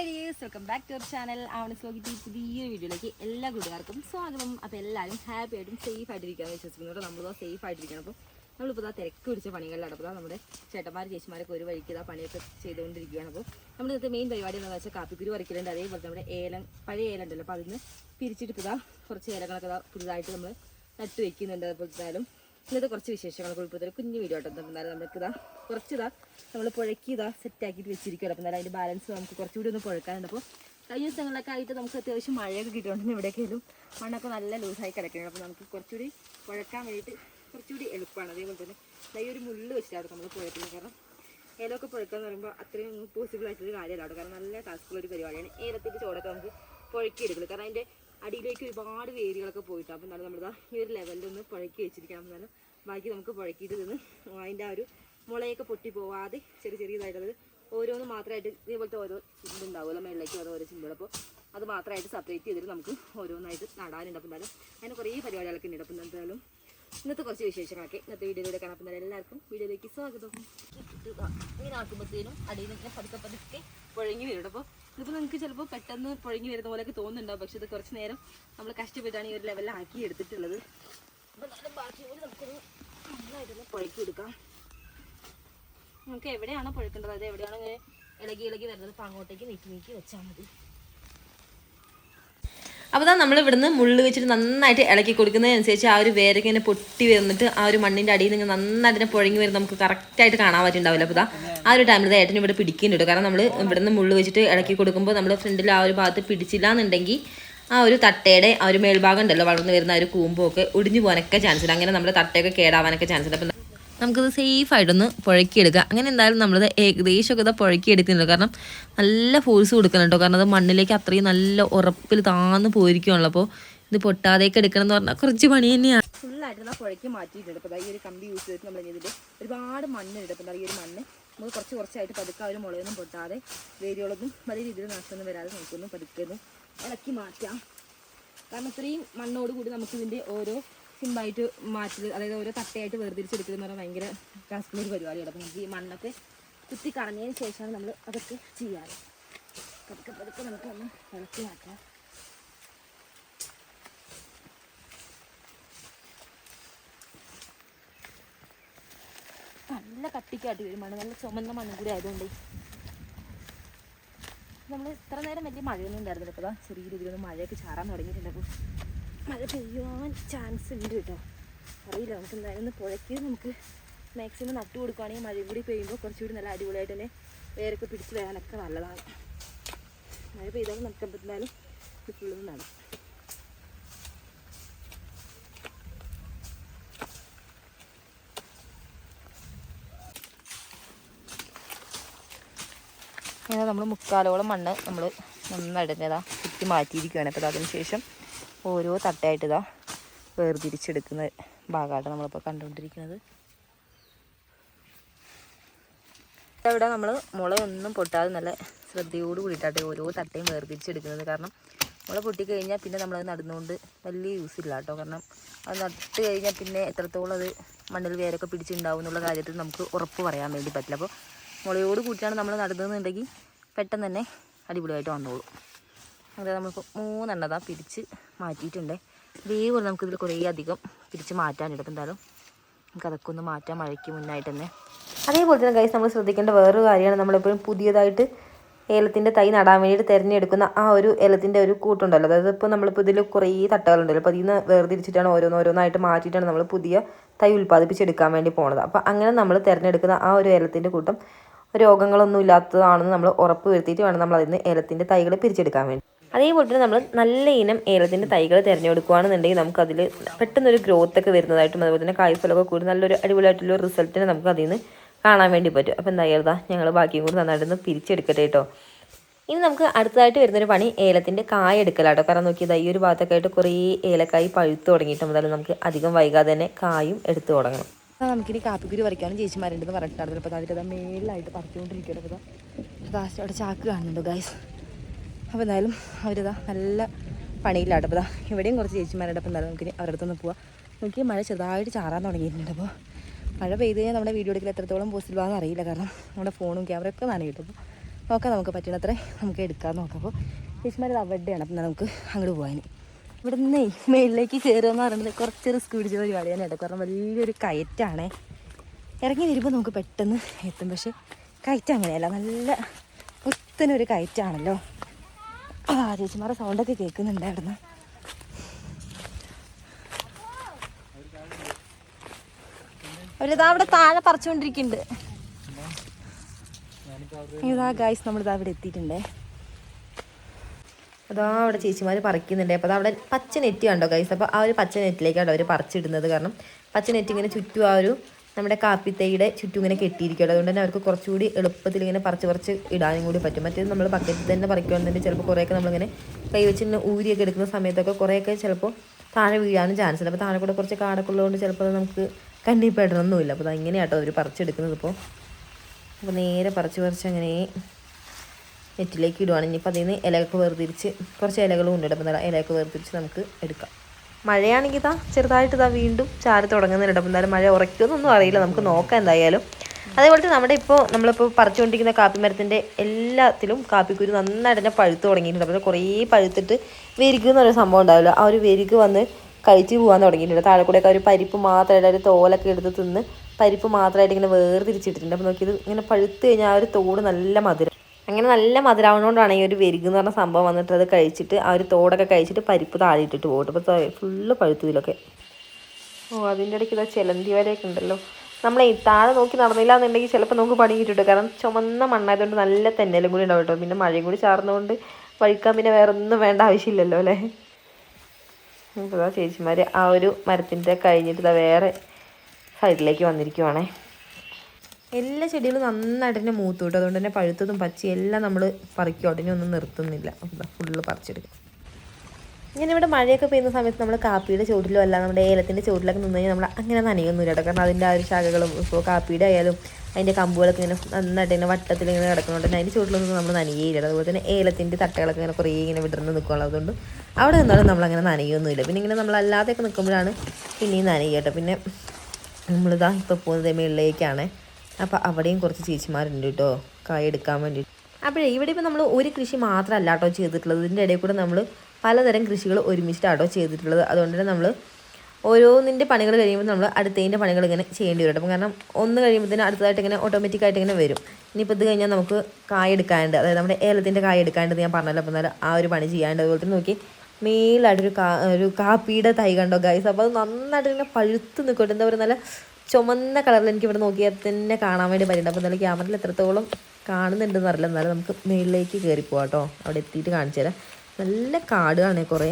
Hi dears welcome back to our channel ആവണ ഈ പുതിയൊരു വീഡിയോയിലേക്ക് എല്ലാ കൂട്ടുകാർക്കും സ്വാഗതം. അപ്പോൾ എല്ലാവരും ഹാപ്പി ആയിട്ടും സേഫ് ആയിട്ടിരിക്കാമെന്ന് വിശ്വസിക്കുന്നുണ്ട്. നമ്മളിതാ സേഫ് ആയിട്ടിരിക്കണം അപ്പോൾ നമ്മളിപ്പോൾ ഇതാ തിരക്ക് പിടിച്ച പണികളിലാണ്. അപ്പോൾ നമ്മുടെ ചേട്ടന്മാർ ചേച്ചിമാരൊക്കെ ഒരു വഴിക്ക് ഇതാ പണിയൊക്കെ ചെയ്തുകൊണ്ടിരിക്കുകയാണ്. അപ്പോൾ നമ്മുടെ ഇന്നത്തെ മെയിൻ പരിപാടി എന്ന് വെച്ചാൽ കാപ്പിക്കുരു വരയ്ക്കലുണ്ട്. അതേപോലെ നമ്മുടെ ഏലം പഴയ ഏലം ഉണ്ടല്ലോ. അപ്പോൾ അതിന് പിരിച്ചിട്ട് ഇതാ കുറച്ച് ഏലങ്ങളൊക്കെ ഇതാ പുതുതായിട്ട് നമ്മൾ നട്ടു വയ്ക്കുന്നുണ്ട് അതുപോലെ ഇന്നത്തെ കുറച്ച് വിശേഷങ്ങളൊക്കെ ഉൾപ്പെടുത്തി ഒരു കുഞ്ഞു വീഡിയോ ആയിട്ട് എന്തായാലും നമുക്ക് ഇതാ കുറച്ച് ഇതാ നമ്മൾ പുഴക്കി ഇതാ സെറ്റ് ആക്കിയിട്ട് വെച്ചിരിക്കുകയാണ് അപ്പം എന്നാലും അതിന്റെ ബാലൻസ് നമുക്ക് കുറച്ചുകൂടി ഒന്ന് പുഴക്കാനുണ്ട്. അപ്പോൾ കഴിഞ്ഞ ദിവസങ്ങളിലൊക്കെ ആയിട്ട് നമുക്ക് അത്യാവശ്യം മഴയൊക്കെ കിട്ടുന്നുണ്ട് ഇവിടെയൊക്കെയാലും മണ്ണൊക്കെ നല്ല ലൂസായി കിടക്കുന്നുണ്ട്. അപ്പോൾ നമുക്ക് കുറച്ചുകൂടി പുഴക്കാൻ വേണ്ടിയിട്ട് കുറച്ചുകൂടി എളുപ്പമാണ്. അതേപോലെ തന്നെ ഈ ഒരു മുള്ള് വെച്ചിട്ടാണ് നമ്മൾ പുഴക്കുന്നത് കാരണം ഏലമൊക്കെ പുഴക്കാന്ന് പറയുമ്പോൾ അത്രയും പോസിബിൾ ആയിട്ടുള്ള കാര്യമല്ല കേട്ടോ. കാരണം നല്ല ടാസ്ക്കുള്ള ഒരു പരിപാടിയാണ്. ഏലത്തിന്റെ ചോടൊക്കെ നമുക്ക് പുഴക്കിയെടുക്കുന്നത് കാരണം അതിന്റെ അടിയിലേക്ക് ഒരുപാട് വേരുകളൊക്കെ പോയിട്ട്. അപ്പം എന്നാലും നമ്മളിതാ ഈ ഒരു ലെവലിൽ ഒന്ന് പുഴക്കി വെച്ചിരിക്കണം എന്നാലും ബാക്കി നമുക്ക് പുഴക്കിയിട്ട് നിന്ന് അതിന്റെ ആ ഒരു മുളയൊക്കെ പൊട്ടി പോവാതെ ചെറിയ ചെറിയതായിട്ടുള്ളത് ഓരോന്ന് മാത്രമായിട്ട് ഇതേപോലത്തെ ഓരോ ഇതുണ്ടാവുമല്ലോ മേളിലേക്ക് ഓരോ ഓരോ ചിന്തകൾ അപ്പോൾ അത് മാത്രമായിട്ട് സെപ്പറേറ്റ് ചെയ്തിട്ട് നമുക്ക് ഓരോന്നായിട്ട് നടാനുണ്ട്. അപ്പം എന്തായാലും അങ്ങനെ കുറേ പരിപാടികളൊക്കെ ഉണ്ട്. അപ്പം എന്തായാലും ഇന്നത്തെ കുറച്ച് വിശേഷങ്ങളൊക്കെ ഇന്നത്തെ വീഡിയോയിലൂടെ എന്തായാലും എല്ലാവർക്കും വീഡിയോയിലേക്ക് സ്വാഗതം. ഇങ്ങനെ ആക്കുമ്പോഴത്തേനും അടിയിൽ നിന്ന് പതുക്കെ പതുക്കെ പുഴങ്ങി വരും അപ്പോൾ ഇതിപ്പോൾ നിങ്ങൾക്ക് ചിലപ്പോൾ പെട്ടെന്ന് പുഴങ്ങി വരുന്ന പോലെയൊക്കെ തോന്നുന്നുണ്ടാവും. പക്ഷെ ഇത് കുറച്ച് നേരം നമ്മൾ കഷ്ടപ്പെട്ടാണ് ഈ ഒരു ലെവലാക്കി എടുത്തിട്ടുള്ളത്. അപ്പോൾ നല്ല ബാക്കി കൂടി നമുക്കൊന്ന് നന്നായിട്ടൊന്ന് പുഴക്കി എടുക്കാം. നമുക്ക് എവിടെയാണോ പുഴക്കേണ്ടത്? അത് എവിടെയാണോ ഇങ്ങനെ ഇളകി ഇളകി വരുന്നത്? അപ്പോൾ അങ്ങോട്ടേക്ക് നീക്കി നീക്കി വെച്ചാൽ മതി. അപ്പോൾ അതാണ് നമ്മൾ ഇവിടുന്ന് മുള്ള് വെച്ചിട്ട് നന്നായിട്ട് ഇളക്കി കൊടുക്കുന്നതിനനുസരിച്ച് ആ ഒരു വേരൊക്കെ ഇങ്ങനെ പൊട്ടി വരുന്നിട്ട് ആ ഒരു മണ്ണിന്റെ അടിയിൽ നിന്ന് നന്നായിട്ട് പുഴങ്ങി വരുന്നത് നമുക്ക് കറക്റ്റായിട്ട് കാണാൻ പറ്റുന്നുണ്ടാവില്ല അപ്പോൾ ആ ഒരു ടൈമിൽ ഏട്ടൻ ഇവിടെ പിടിക്കുന്നുണ്ട്. കാരണം നമ്മൾ ഇവിടുന്ന് മുള്ളു വെച്ചിട്ട് ഇളക്കി കൊടുക്കുമ്പോൾ നമ്മൾ ഫ്രണ്ടിൽ ആ ഒരു ഭാഗത്ത് പിടിച്ചില്ല എന്നുണ്ടെങ്കിൽ ആ ഒരു തട്ടയുടെ ആ ഒരു മേൽഭാഗം ഉണ്ടല്ലോ വളർന്നു വരുന്ന ആ ഒരു കൂമ്പൊക്കെ ഒടിഞ്ഞു പോകാനൊക്കെ ചാൻസ് ഉണ്ട്. അങ്ങനെ നമ്മുടെ തട്ടയൊക്കെ കേടാവാനൊക്കെ ചാൻസ് ഉണ്ട്. അപ്പം നമുക്കത് സേഫ് ആയിട്ടൊന്ന് പുഴക്കിയെടുക്കാം. അങ്ങനെ എന്തായാലും നമ്മളത് ഏകദേശമൊക്കെ ഇത് പുഴക്കിയെടുക്കുന്നുണ്ട്. കാരണം നല്ല ഫോഴ്സ് കൊടുക്കണം കേട്ടോ. കാരണം അത് മണ്ണിലേക്ക് അത്രയും നല്ല ഉറപ്പിൽ താന്ന് പോയിരിക്കുകയാണല്ലോ അപ്പോൾ ഇത് പൊട്ടാതെയൊക്കെ എടുക്കണം എന്ന് പറഞ്ഞാൽ കുറച്ച് പണി തന്നെയാണ്. ഫുള്ളായിട്ട് നമ്മൾ പുഴയ്ക്ക് മാറ്റിയിട്ടുണ്ട്. ഈ ഒരു കമ്പി യൂസ് ചെയ്തിട്ട് നമ്മൾ ഇതിൽ ഒരുപാട് മണ്ണ് അപ്പോൾ ഈ ഒരു മണ്ണ് നമുക്ക് കുറച്ച് കുറച്ചായിട്ട് പതുക്കെ ഒരു മുളകൊന്നും പൊട്ടാതെ വേരുകളൊന്നും വലിയ രീതിയിൽ നഷ്ടമൊന്നും വരാതെ നമുക്കൊന്നും പതുക്കുന്നു ഇളക്കി മാറ്റാം. കാരണം ഇത്രയും മണ്ണോട് കൂടി നമുക്ക് ഇതിന്റെ ഓരോ സിമ്പായിട്ട് മാറ്റൽ അതായത് ഓരോ തട്ടയായിട്ട് വേർതിരിച്ചെടുക്കുക എന്ന് പറഞ്ഞാൽ ഭയങ്കര ടാസ്കുള്ള ഒരു പരിപാടിയാണ്. അപ്പം നമുക്ക് ഈ മണ്ണൊക്കെ കുത്തി കളഞ്ഞതിന് ശേഷമാണ് നമ്മൾ അതൊക്കെ ചെയ്യാറ്. പതുക്കെ പതുക്കെ നമുക്കൊന്ന് ഇളക്കി മാറ്റാം നല്ല കട്ടിക്കാട്ടി വരും മണ്ണ്. നല്ല ചുമന്ന മണ്ണും കൂടി ആയതുകൊണ്ട്. നമ്മൾ ഇത്ര നേരം വലിയ മഴയൊന്നും ഉണ്ടായിരുന്നില്ല. ഇപ്പോൾ ചെറിയ രീതിയിലൊന്ന് മഴയൊക്കെ ചാറാൻ തുടങ്ങിയിട്ടുണ്ട്. അപ്പോൾ മഴ പെയ്യുവാൻ ചാൻസ് ഉണ്ട് കേട്ടോ അറിയില്ല നമുക്ക് എന്തായാലും ഒന്ന് പുഴയ്ക്ക് നമുക്ക് മാക്സിമം നട്ടു കൊടുക്കുകയാണെങ്കിൽ മഴയും കൂടി പെയ്യുമ്പോൾ കുറച്ചുകൂടി നല്ല അടിപൊളിയായിട്ട് തന്നെ വേരൊക്കെ പിടിച്ച് വരാനൊക്കെ നല്ലതാണ്. മഴ പെയ്താലും നമുക്ക് എന്തായാലും ഇത് എന്നാണ് ഇങ്ങനെ നമ്മൾ മുക്കാലോളം മണ്ണ് നമ്മൾ നന്നായിട്ട് ഇതാ കുത്തി മാറ്റിയിരിക്കുകയാണ് അപ്പോൾ അതിന് ശേഷം ഓരോ തട്ടയായിട്ട് ഇതാ വേർതിരിച്ചെടുക്കുന്ന ഭാഗമാണ് നമ്മളിപ്പോൾ കണ്ടുകൊണ്ടിരിക്കുന്നത്. ഇവിടെ നമ്മൾ മുളകൊന്നും പൊട്ടാതെ നല്ല ശ്രദ്ധയോട് കൂടിയിട്ടാട്ടെ ഓരോ തട്ടയും വേർതിരിച്ചെടുക്കുന്നത്. കാരണം മുള പൊട്ടിക്കഴിഞ്ഞാൽ പിന്നെ നമ്മളത് നടന്നുകൊണ്ട് വലിയ യൂസ് ഇല്ല കേട്ടോ കാരണം അത് നട്ട് കഴിഞ്ഞാൽ പിന്നെ എത്രത്തോളം അത് മണ്ണിൽ വേരൊക്കെ പിടിച്ചിട്ടുണ്ടാവും എന്നുള്ള കാര്യത്തിൽ നമുക്ക് ഉറപ്പ് പറയാൻ വേണ്ടി പറ്റില്ല. അപ്പോൾ മുളയോട് കൂട്ടിയാണ് നമ്മൾ നടുന്നതെന്നുണ്ടെങ്കിൽ പെട്ടെന്ന് തന്നെ അടിപൊളിയായിട്ട് വന്നോളൂ. അതായത് നമ്മളിപ്പോൾ മൂന്നെണ്ണതാ പിരിച്ച് മാറ്റിയിട്ടുണ്ട്. ഇതേപോലെ നമുക്കിതിൽ കുറേ അധികം പിരിച്ച് മാറ്റാനുണ്ട്. അപ്പോൾ എന്തായാലും നമുക്ക് അതൊക്കെ ഒന്ന് മാറ്റാൻ മഴയ്ക്ക് മുന്നായിട്ട് തന്നെ. അതേപോലെ തന്നെ ഗൈസ് നമ്മൾ ശ്രദ്ധിക്കേണ്ട വേറൊരു കാര്യമാണ്. നമ്മളെപ്പോഴും പുതിയതായിട്ട് ഏലത്തിന്റെ തൈ നടാൻ വേണ്ടിയിട്ട് തിരഞ്ഞെടുക്കുന്ന ആ ഒരു ഏലത്തിന്റെ ഒരു കൂട്ടുണ്ടല്ലോ. അതായത് ഇപ്പോൾ നമ്മളിപ്പോൾ ഇതിൽ കുറേ തട്ടകളുണ്ടല്ലോ. അപ്പോൾ അതിൽ നിന്ന് വേർതിരിച്ചിട്ടാണ് ഓരോന്നോരോന്നായിട്ട് മാറ്റിയിട്ടാണ് നമ്മൾ പുതിയ തൈ ഉൽപ്പാദിപ്പിച്ചെടുക്കാൻ വേണ്ടി പോണത്. അപ്പോൾ അങ്ങനെ നമ്മൾ തിരഞ്ഞെടുക്കുന്ന ആ ഒരു ഏലത്തിന്റെ കൂട്ടം രോഗങ്ങളൊന്നും ഇല്ലാത്തതാണെന്ന് നമ്മൾ ഉറപ്പ് വരുത്തിയിട്ട് വേണം നമ്മൾ അതിൽ നിന്ന് ഏലത്തിന്റെ തൈകൾ പിരിച്ചെടുക്കാൻ വേണ്ടി. അതേപോലെ തന്നെ നമ്മൾ നല്ല ഇനം ഏലത്തിന്റെ തൈകൾ തിരഞ്ഞെടുക്കുകയാണെന്നുണ്ടെങ്കിൽ നമുക്കതിൽ പെട്ടെന്നൊരു ഗ്രോത്ത് ഒക്കെ വരുന്നതായിട്ടും അതുപോലെ തന്നെ കായ്ഫലമൊക്കെ കൂടി നല്ലൊരു അടിപൊളിയായിട്ടുള്ള റിസൾട്ടിനെ നമുക്ക് അതിൽ നിന്ന് കാണാൻ വേണ്ടി പറ്റും. അപ്പോൾ എന്തായാലും ഞങ്ങൾ ബാക്കിയും കൂടി നന്നായിട്ട് ഒന്ന് പിരിച്ചെടുക്കട്ടെ കേട്ടോ ഇനി നമുക്ക് അടുത്തതായിട്ട് വരുന്നൊരു പണി ഏലത്തിന്റെ കായ എടുക്കലാട്ടോ. കാരണം നോക്കിയത് ഈ ഒരു ഭാഗത്തൊക്കെ ആയിട്ട് കുറേ ഏലക്കായ് പഴുത്ത് തുടങ്ങിയിട്ട് മുതൽ നമുക്ക് അധികം വൈകാതെ തന്നെ കായും എടുത്തു തുടങ്ങണം. നമുക്കിനി കാപ്പിക്കുരി പറിക്കാനും ചേച്ചിമാരുണ്ടെന്ന് പറഞ്ഞിട്ടാണ്. അപ്പോൾ അതിന്റെ മേളിലായിട്ട് പറിച്ചുകൊണ്ടിരിക്കുകയാണ്. അപ്പോൾ ലാസ്റ്റ് അവിടെ ചാക്ക് കാണുന്നുണ്ടോ ഗൈസ് അപ്പോൾ എന്തായാലും അവരിതാ നല്ല പണിയില്ലാട്ടപ്പോൾ ഇതാ ഇവിടെയും കുറച്ച് ചേച്ചിമാരുടെ അപ്പം എന്തായാലും നമുക്ക് അവരുടെ അടുത്തൊന്ന് പോവാം. നോക്കി മഴ ചെറുതായിട്ട് ചാറാൻ തുടങ്ങിയിട്ടുണ്ട്. അപ്പോൾ മഴ പെയ്ത് കഴിഞ്ഞാൽ നമ്മുടെ വീഡിയോ എടുക്കൽ എത്രത്തോളം പോസിബിൾ ആണെന്ന് അറിയില്ല. കാരണം നമ്മുടെ ഫോണും ക്യാമറയൊക്കെ നനയും അപ്പോൾ നോക്കാം നമുക്ക് പറ്റണത്രേ നമുക്ക് എടുക്കാൻ നോക്കാം. അപ്പോൾ ചേച്ചിമാരത് അവിടെയാണ്. അപ്പം നമുക്ക് അങ്ങോട്ട് പോകാൻ ഇവിടെ നിന്നേ മേളിലേക്ക് കയറുകയെന്ന് പറയുന്നത് കുറച്ച് റിസ്ക് പിടിച്ച പരിപാടിയാണ് കേട്ടോ. കാരണം വലിയൊരു കയറ്റാണേ. ഇറങ്ങി വരുമ്പോൾ നമുക്ക് പെട്ടെന്ന് എത്തും. പക്ഷേ കയറ്റം അങ്ങനെയല്ല. നല്ല പുത്തനൊരു കയറ്റാണല്ലോ. ആ ചേച്ചിമാരുടെ സൗണ്ടൊക്കെ കേൾക്കുന്നുണ്ട് അവിടുന്ന് അവരിതാ അവിടെ താഴെ പറിച്ചുകൊണ്ടിരിക്കുന്നുണ്ട്. ഇതാ ഗായ്സ് നമ്മളിതാ അവിടെ എത്തിയിട്ടുണ്ടേ. അതാ അവിടെ ചേച്ചിമാർ പറിക്കുന്നുണ്ട്. അപ്പോൾ അവിടെ പച്ച നെറ്റ് കണ്ടോ ഗൈസ് അപ്പോൾ ആ ഒരു പച്ച നെറ്റിലേക്കാണ് അവർ പറിച്ചിടുന്നത്. കാരണം പച്ച നെറ്റ് ഇങ്ങനെ ചുറ്റും ആ ഒരു നമ്മുടെ കാപ്പിത്തൈയുടെ ചുറ്റും ഇങ്ങനെ കെട്ടിയിരിക്കുകയാണ്. അതുകൊണ്ട് തന്നെ അവർക്ക് കുറച്ചുകൂടി എളുപ്പത്തിൽ ഇങ്ങനെ പറിച്ച് പറിച്ച് ഇടാനും കൂടി പറ്റും. മറ്റേത് നമ്മൾ ബക്കറ്റിൽ തന്നെ പറിക്കുകയാണെന്നുണ്ടെങ്കിൽ ചിലപ്പോൾ കുറേയൊക്കെ നമ്മളിങ്ങനെ കൈ വെച്ച് ഇങ്ങനെ ഊരിയൊക്കെ എടുക്കുന്ന സമയത്തൊക്കെ കുറേയൊക്കെ ചിലപ്പോൾ താഴെ വീഴാനും ചാൻസ് ഉണ്ട്. അപ്പോൾ താഴെ കൂടെ കുറച്ച് കാടൊക്കെ ഉള്ളതുകൊണ്ട് ചിലപ്പോൾ നമുക്ക് കണ്ണിൽ പെടണമെന്നില്ല അപ്പോൾ അത് ഇങ്ങനെയാട്ടോ അവർ പറിച്ചെടുക്കുന്നത് ഇപ്പോൾ. അപ്പോൾ നേരെ പറിച്ച് പറിച്ച് അങ്ങനെ നെറ്റിലേക്ക് ഇടുവാണ്. ഇനിയിപ്പോൾ അതിൽ നിന്ന് ഇലയൊക്കെ വേർതിരിച്ച് കുറച്ച് ഇലകളും ഉണ്ട് അപ്പോൾ ഇലയൊക്കെ വേർതിരിച്ച് നമുക്ക് എടുക്കാം. മഴയാണെങ്കിൽ ഇതാ ചെറുതായിട്ട് ഇതാ വീണ്ടും ചാരി തുടങ്ങുന്നുണ്ട് അപ്പം എന്തായാലും മഴ ഉറയ്ക്കുമെന്നൊന്നും അറിയില്ല. നമുക്ക് നോക്കാം എന്തായാലും. അതേപോലെ തന്നെ നമ്മുടെ ഇപ്പോൾ നമ്മളിപ്പോൾ പറിച്ചുകൊണ്ടിരിക്കുന്ന കാപ്പി മരത്തിന്റെ എല്ലാത്തിലും കാപ്പിക്കുരു നന്നായിട്ട് തന്നെ പഴുത്ത് തുടങ്ങിയിട്ടുണ്ട്. അപ്പോൾ കുറേ പഴുത്തിട്ട് വെരുക്ക് എന്നൊരു സംഭവം ഉണ്ടാവില്ല. ആ ഒരു വെരുക്ക് വന്ന് കഴിച്ച് പോകാൻ തുടങ്ങിയിട്ടുണ്ട്. താഴെ കൂടെയൊക്കെ ഒരു പരിപ്പ് മാത്രമായിട്ട് ഒരു തോലൊക്കെ എടുത്ത് തിന്ന് പരിപ്പ് മാത്രമായിട്ട് ഇങ്ങനെ വേർതിരിച്ചിട്ടിട്ടുണ്ട്. അപ്പോൾ നോക്കിയത് ഇങ്ങനെ പഴുത്ത് കഴിഞ്ഞാൽ ആ ഒരു തോട് നല്ല മധുരം. അങ്ങനെ നല്ല മധുരാവണോണ്ടാണ് ഈ ഒരു വെരുക് എന്ന് പറഞ്ഞ സംഭവം വന്നിട്ട് അത് കഴിച്ചിട്ട് ആ ഒരു തോടൊക്കെ കഴിച്ചിട്ട് പരിപ്പ് താഴെയിട്ടിട്ട് പോകട്ടെ പോകും അപ്പോൾ ഫുള്ള് പഴുത്തു ഇതിലൊക്കെ ഓ അതിന്റെ ഇടയ്ക്ക് ഇതാ ചെലന്തി വരെയൊക്കെ ഉണ്ടല്ലോ. നമ്മളെ താഴെ നോക്കി നടന്നില്ല എന്നുണ്ടെങ്കിൽ ചിലപ്പോൾ നമുക്ക് പണി കിട്ടിയിട്ട് കാരണം ചുമന്ന മണ്ണായതുകൊണ്ട് നല്ല തെന്നലും കൂടി ഉണ്ടാവും കേട്ടോ. പിന്നെ മഴയും കൂടി ചാർന്നുകൊണ്ട് വഴിക്കാൻ പിന്നെ വേറെ ഒന്നും വേണ്ട ആവശ്യമില്ലല്ലോ അല്ലേ? അപ്പോൾ ചേച്ചിമാർ ആ ഒരു മരത്തിന്റെ കഴിഞ്ഞിട്ട് വേറെ സൈഡിലേക്ക് വന്നിരിക്കുവാണേ. എല്ലാ ചെടികളും നന്നായിട്ട് തന്നെ മൂത്തു കിട്ടും. അതുകൊണ്ട് തന്നെ പഴുത്തതും പച്ചയും എല്ലാം നമ്മൾ പറിക്കും. അതിനെ ഒന്നും നിർത്തുന്നില്ല. ഫുള്ള് പറിച്ചെടുക്കും. ഇവിടെ മഴയൊക്കെ പെയ്യുന്ന സമയത്ത് നമ്മൾ കാപ്പിയുടെ ചുവട്ടിലോ അല്ല നമ്മുടെ ഏലത്തിന്റെ ചുവട്ടിലൊക്കെ നിന്ന് കഴിഞ്ഞാൽ നമ്മൾ അങ്ങനെ നനയൊന്നുമില്ല കേട്ടോ. കാരണം അതിന്റെ ആ ഒരു ശാഖകളും ഇപ്പോൾ കാപ്പിയുടെ ആയാലും അതിന്റെ കമ്പുകളൊക്കെ ഇങ്ങനെ നന്നായിട്ട് ഇങ്ങനെ വട്ടത്തിൽ ഇങ്ങനെ കിടക്കുന്നുണ്ട് അതിന്റെ ചുവട്ടിലൊന്നും നമ്മൾ നനയേയില്ല അതുപോലെ തന്നെ ഏലത്തിന്റെ തട്ടകളൊക്കെ ഇങ്ങനെ കുറേ ഇങ്ങനെ വിടർന്ന് നിൽക്കുകയുള്ളൂ അതുകൊണ്ട് അവിടെ നിന്നാലും നമ്മളങ്ങനെ നനയൊന്നുമില്ല പിന്നെ ഇങ്ങനെ നമ്മൾ അല്ലാതെയൊക്കെ നിൽക്കുമ്പോഴാണ് പിന്നെയും നനയുക കേട്ടോ. പിന്നെ നമ്മളിതാ ഇപ്പോൾ പോകുന്നത് മേളിലേക്കാണ്. അപ്പോൾ അവിടെയും കുറച്ച് ചേച്ചിമാരുണ്ട് കേട്ടോ കായ എടുക്കാൻ വേണ്ടി. അപ്പോഴേ ഇവിടെ ഇപ്പോൾ നമ്മൾ ഒരു കൃഷി മാത്രമല്ല കേട്ടോ ചെയ്തിട്ടുള്ളത്. ഇതിന്റെ ഇടയിൽ കൂടെ നമ്മൾ പലതരം കൃഷികൾ ഒരുമിച്ചിട്ടാട്ടോ ചെയ്തിട്ടുള്ളത്. അതുകൊണ്ട് തന്നെ നമ്മൾ ഓരോന്നിന്റെ പണികൾ കഴിയുമ്പോൾ നമ്മൾ അടുത്തതിന്റെ പണികൾ ഇങ്ങനെ ചെയ്യേണ്ടി വരും അപ്പം കാരണം ഒന്ന് കഴിയുമ്പോഴത്തേനും അടുത്തതായിട്ട് ഇങ്ങനെ ഓട്ടോമാറ്റിക്കായിട്ട് ഇങ്ങനെ വരും. ഇനിയിപ്പോൾ ഇത് കഴിഞ്ഞാൽ നമുക്ക് കായ എടുക്കാണ്ട് അതായത് നമ്മുടെ ഏലത്തിന്റെ കായ എടുക്കാണ്ട് ഞാൻ പറഞ്ഞല്ലോ. അപ്പം എന്നാലും ആ ഒരു പണി ചെയ്യാണ്ട് അതുപോലെ തന്നെ നോക്കി. മേലായിട്ടൊരു കാ ഒരു കാപ്പിയുടെ തൈ കണ്ടോ ഗൈസ് അപ്പോൾ അത് നന്നായിട്ട് ഇങ്ങനെ പഴുത്ത് നിൽക്കട്ടെ. എന്താ പറയുക നല്ല ചുമന്ന കളറിൽ എനിക്ക് ഇവിടെ നോക്കിയാൽ തന്നെ കാണാൻ വേണ്ടി പറ്റുന്നുണ്ട് അപ്പോൾ എന്തായാലും ക്യാമറയിൽ എത്രത്തോളം കാണുന്നുണ്ടെന്ന് അറിയില്ല. എന്നാലും നമുക്ക് മേളിലേക്ക് കയറി പോകാം കേട്ടോ. അവിടെ എത്തിയിട്ട് കാണിച്ചു തരാം. നല്ല കാടാണ് കുറേ.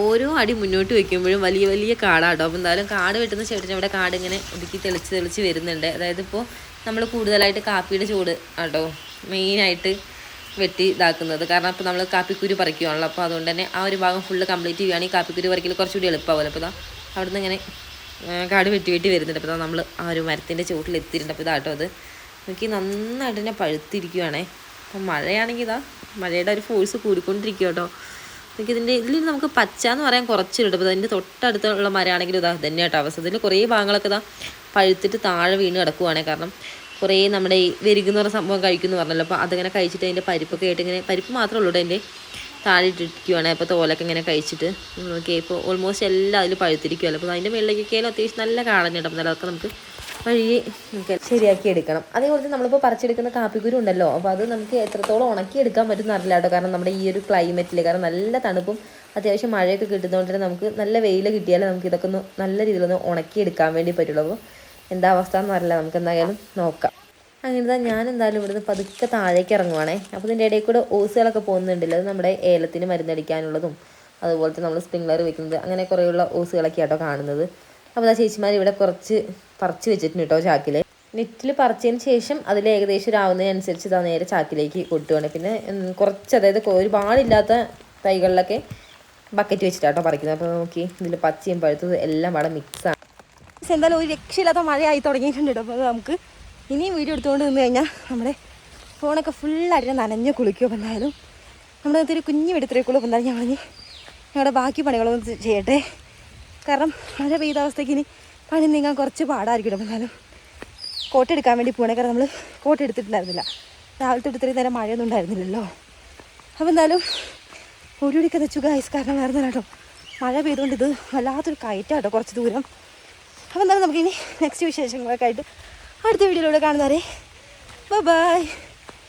ഓരോ അടി മുന്നോട്ട് വെക്കുമ്പോഴും വലിയ വലിയ കാടാട്ടോ അപ്പോൾ എന്തായാലും കാട് വെട്ടുന്ന ചേട്ടൻ ഇവിടെ കാട് ഇങ്ങനെ ഒതുക്കി തെളിച്ച് തെളിച്ച് വരുന്നുണ്ട്. അതായത് ഇപ്പോൾ നമ്മൾ കൂടുതലായിട്ട് കാപ്പിയുടെ ചൂട് ആട്ടോ മെയിനായിട്ട് വെട്ടി ഇതാക്കുന്നത്. കാരണം അപ്പോൾ നമ്മൾ കാപ്പിക്കുരു പറിക്കുകയാണല്ലോ അപ്പോൾ അതുകൊണ്ട് തന്നെ ആ ഒരു ഭാഗം ഫുള്ള് കംപ്ലീറ്റ് ചെയ്യുകയാണെങ്കിൽ കാപ്പിക്കുരു പറിക്കൽ കുറച്ചുകൂടി എളുപ്പമാവുമല്ലോ അപ്പോൾ അവിടുന്ന് ഇങ്ങനെ കാട് വെട്ടി വെട്ടി വരുന്നുണ്ട്. അപ്പോൾ നമ്മൾ ആ ഒരു മരത്തിന്റെ ചുവട്ടിൽ എത്തിയിട്ടുണ്ട്. അപ്പോൾ ഇതാട്ടോ അത്. എനിക്ക് നന്നായിട്ട് തന്നെ പഴുത്തിരിക്കുവാണേ. അപ്പം മഴയാണെങ്കിൽ ഇതാ മഴയുടെ ഒരു ഫോഴ്സ് കൂടിക്കൊണ്ടിരിക്കുക കേട്ടോ. നമുക്ക് ഇതിന്റെ ഇതിൽ നമുക്ക് പച്ച എന്ന് പറയാൻ കുറച്ച് കിട്ടും അപ്പോൾ അതിന്റെ തൊട്ടടുത്തുള്ള മരമാണെങ്കിൽ ഇതാ തന്നെ കേട്ടോ അവസ്ഥ. ഇതിൽ കുറേ ഭാഗങ്ങളൊക്കെ ഇതാ പഴുത്തിട്ട് താഴെ വീണ് കിടക്കുവാണേ. കാരണം കുറേ നമ്മുടെ ഈ വെരുകുന്ന പറഞ്ഞ സംഭവം കഴിക്കുന്നു പറഞ്ഞല്ലോ. അപ്പോൾ അതങ്ങനെ കഴിച്ചിട്ട് അതിന്റെ പരിപ്പൊക്കെ ആയിട്ട് ഇങ്ങനെ പരിപ്പ് മാത്രമേ ഉള്ളൂ അതിന്റെ താഴെ ഇട്ടിരിക്കുവാണ് അപ്പോൾ തോലൊക്കെ ഇങ്ങനെ കഴിച്ചിട്ട് നോക്കി ഇപ്പോൾ ഓൾമോസ്റ്റ് എല്ലാം അതിൽ പഴുത്തിരിക്കുമല്ലോ അപ്പോൾ അതിന്റെ മുകളിലേക്കൊക്കെ അത്യാവശ്യം നല്ല കാണുന്നുണ്ട് അപ്പോൾ അതൊക്കെ നമുക്ക് വഴി നമുക്ക് ശരിയാക്കി എടുക്കണം. അതേപോലെ തന്നെ നമ്മളിപ്പോൾ പറിച്ചെടുക്കുന്ന കാപ്പിക്കുരു ഉണ്ടല്ലോ. അപ്പോൾ അത് നമുക്ക് എത്രത്തോളം ഉണക്കി എടുക്കാൻ പറ്റുമെന്ന് അറിയില്ല കേട്ടോ. കാരണം നമ്മുടെ ഈ ഒരു ക്ലൈമറ്റിൽ കാരണം നല്ല തണുപ്പും അത്യാവശ്യം മഴയൊക്കെ കിട്ടുന്നതുകൊണ്ട് തന്നെ നമുക്ക് നല്ല വെയിൽ കിട്ടിയാലേ നമുക്ക് ഇതൊക്കെ ഒന്ന് നല്ല രീതിയിലൊന്ന് ഉണക്കി എടുക്കാൻ വേണ്ടി പറ്റുള്ളൂ. അപ്പോൾ എന്താ അവസ്ഥ എന്നറിയില്ല. നമുക്ക് എന്തായാലും നോക്കാം. അങ്ങനെ തന്നെ ഞാൻ എന്തായാലും ഇവിടുന്ന് പതുക്കെ താഴേക്ക് ഇറങ്ങുവാണേ അപ്പോൾ ഇതിന്റെ ഇടയിൽ കൂടെ ഓസുകളൊക്കെ പോകുന്നുണ്ടല്ലോ. അത് നമ്മുടെ ഏലത്തിന് മരുന്നടിക്കാനുള്ളതും അതുപോലത്തെ നമ്മൾ സ്പ്രിംഗ്ലർ വെക്കുന്നത് അങ്ങനെ കുറേയുള്ള ഓസുകളൊക്കെ ആട്ടോ കാണുന്നത്. അപ്പോൾ ആ ചേച്ചിമാർ ഇവിടെ കുറച്ച് പറിച്ച് വെച്ചിട്ടുണ്ട് കേട്ടോ ചാക്കിൽ നെറ്റിൽ പറിച്ചതിന് ശേഷം അതിൽ ഏകദേശം ഒരു ആവുന്നതിനനുസരിച്ച് ഇതാ നേരെ ചാക്കിലേക്ക് കൊട്ടുവാണ്. പിന്നെ കുറച്ച് അതായത് ഒരുപാടില്ലാത്ത തൈകളിലൊക്കെ ബക്കറ്റ് വെച്ചിട്ടാട്ടോ പറിക്കുന്നത്. അപ്പോൾ നോക്കി ഇതിൽ പച്ചയും പഴുത്തത് എല്ലാം അവിടെ മിക്സാണ് എന്തായാലും ഒരു രക്ഷയില്ലാത്ത മഴയായി തുടങ്ങിയിട്ടുണ്ട് കേട്ടോ. അപ്പോൾ നമുക്ക് ഇനിയും വീഡിയോ എടുത്തുകൊണ്ട് നിന്ന് കഴിഞ്ഞാൽ നമ്മുടെ ഫോണൊക്കെ ഫുള്ളായിട്ട് നനഞ്ഞ് കുളിക്കുമോ അപ്പോൾ എന്തായാലും നമ്മുടെ അകത്തൊരു ഒരു കുഞ്ഞു വെടുത്തിരക്കുള്ളൂ അപ്പോൾ എന്തായാലും ഞങ്ങൾ ഞങ്ങളുടെ ബാക്കി പണികളൊന്നും ചെയ്യട്ടെ. കാരണം മഴ പെയ്ത അവസ്ഥയ്ക്ക് ഇനി പണി നീങ്ങാൻ കുറച്ച് പാടായിരിക്കും എന്നാലും കോട്ട് എടുക്കാൻ വേണ്ടി പോകണേ കാരണം നമ്മൾ കോട്ട് എടുത്തിട്ടുണ്ടായിരുന്നില്ല. രാവിലത്തെ തൊട്ട് ഇത്രയും നേരം മഴയൊന്നും ഉണ്ടായിരുന്നില്ലല്ലോ. അപ്പോൾ എന്തായാലും ഓടിയൊടിക്കെ വെച്ചു ഗൈസ് കാരണം വേറെ കേട്ടോ. മഴ പെയ്തുകൊണ്ട് ഇത് വല്ലാത്തൊരു കയറ്റാട്ടോ കുറച്ച് ദൂരം. അപ്പോൾ എന്തായാലും നമുക്കിനി നെക്സ്റ്റ് വിശേഷങ്ങളൊക്കെ ആയിട്ട് അടുത്ത വീഡിയോയിലൂടെ കാണുന്നവരെ. ബൈ